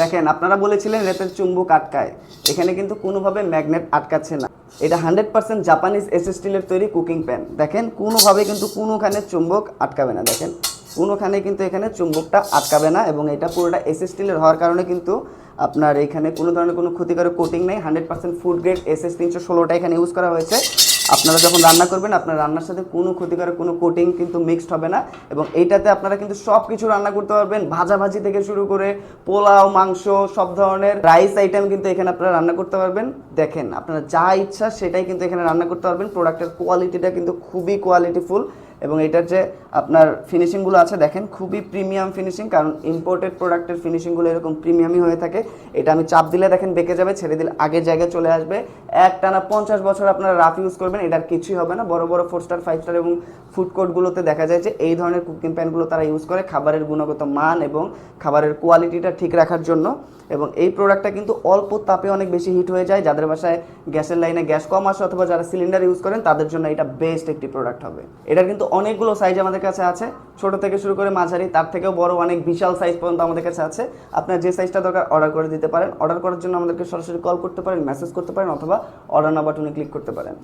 দেখেন, আপনারা বলেছিলেন রেতের চুম্বক আটকায়। এখানে কিন্তু কোনোভাবে ম্যাগনেট আটকাচ্ছে না। এটা হান্ড্রেড পার্সেন্ট জাপানিজ এস স্টিলের তৈরি কুকিং প্যান। দেখেন, কোনোভাবে কিন্তু কোনোখানে চুম্বক আটকাবে না। দেখেন, কোনোখানে কিন্তু এখানে চুম্বকটা আটকাবে না এবং এটা পুরোটা এস স্টিলের হওয়ার কারণে কিন্তু আপনার এখানে কোনো ধরনের কোনো ক্ষতিকারক কোটিং নেই। Hundred percent food grade S S তিনশো ষোলোটা এখানে ইউজ করা হয়েছে। আপনারা যখন রান্না করবেন, আপনার রান্নার সাথে কোনো ক্ষতিকারক কোনো কোটিং কিন্তু মিক্সড হবে না এবং এইটাতে আপনারা কিন্তু সব কিছু রান্না করতে পারবেন। ভাজাভাজি থেকে শুরু করে পোলাও, মাংস, সব ধরনের রাইস আইটেম কিন্তু এখানে আপনারা রান্না করতে পারবেন। দেখেন, আপনারা যা ইচ্ছা সেটাই কিন্তু এখানে রান্না করতে পারবেন। প্রোডাক্টের কোয়ালিটিটা কিন্তু খুবই কোয়ালিটিফুল এবং এটার যে আপনার ফিনিশিংগুলো আছে, দেখেন, খুবই প্রিমিয়াম ফিনিশিং কারণ ইম্পোর্টেড প্রোডাক্টের ফিনিশিংগুলো এরকম প্রিমিয়ামই হয়ে থাকে। এটা আমি চাপ দিলে, দেখেন, বেঁকে যাবে, ছেড়ে দিলে আগের জায়গায় চলে আসবে। এক টানা পঞ্চাশ বছর আপনারা রাফ ইউজ করবেন, এটার কিছুই হবে না। বড় বড় ফোর স্টার ফাইভ স্টার এবং ফুড কোর্টগুলোতে দেখা যায় যে এই ধরনের কুকিং প্যানগুলো তারা ইউজ করে খাবারের গুণগত মান এবং খাবারের কোয়ালিটিটা ঠিক রাখার জন্য। এবং এই প্রোডাক্টটা কিন্তু অল্প তাপে অনেক বেশি হিট হয়ে যায়। যাদের বাসায় গ্যাসের লাইনে গ্যাস কম আসে অথবা যারা সিলিন্ডার ইউজ করেন, তাদের জন্য এটা বেস্ট একটি প্রোডাক্ট হবে। এটার কিন্তু অনেকগুলো সাইজ আমাদের কাছে আছে। ছোট থেকে শুরু করে মাঝারি, তার থেকেও বড় অনেক বিশাল সাইজ পর্যন্ত আমাদের কাছে আছে। আপনার যে সাইজটা দরকার অর্ডার করে দিতে পারেন। অর্ডার করার জন্য আমাদেরকে সরাসরি কল করতে পারেন মেসেজ করতে পারেন অথবা অর্ডার না বাটনে ক্লিক করতে পারেন।